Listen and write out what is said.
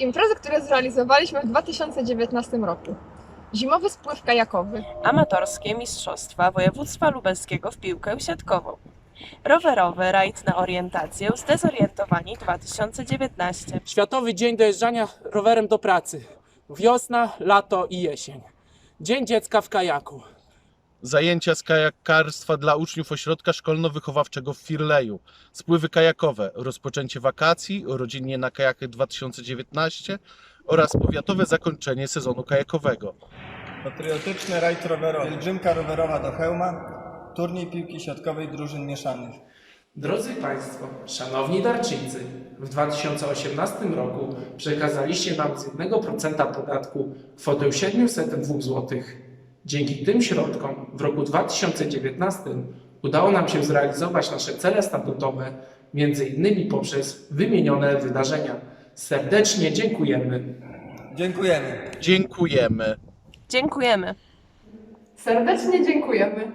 Imprezy, które zrealizowaliśmy w 2019 roku. Zimowy spływ kajakowy, Amatorskie Mistrzostwa Województwa Lubelskiego w piłkę siatkową. Rowerowy rajd na orientację Zdezorientowani 2019. Światowy Dzień Dojeżdżania rowerem do pracy. Wiosna, lato i jesień. Dzień dziecka w kajaku. Zajęcia z kajakarstwa dla uczniów ośrodka szkolno-wychowawczego w Firleju. Spływy kajakowe, rozpoczęcie wakacji, rodzinnie na kajakach 2019 oraz powiatowe zakończenie sezonu kajakowego. Patriotyczny rajd rowerowy. Pielgrzymka rowerowa do Chełma. Turniej piłki siatkowej drużyn mieszanych. Drodzy Państwo, szanowni darczyńcy, w 2018 roku przekazaliście nam z 1% podatku kwotę 702 zł. Dzięki tym środkom w roku 2019 udało nam się zrealizować nasze cele statutowe, między innymi poprzez wymienione wydarzenia. Serdecznie dziękujemy. Dziękujemy. Dziękujemy. Dziękujemy. Serdecznie dziękujemy.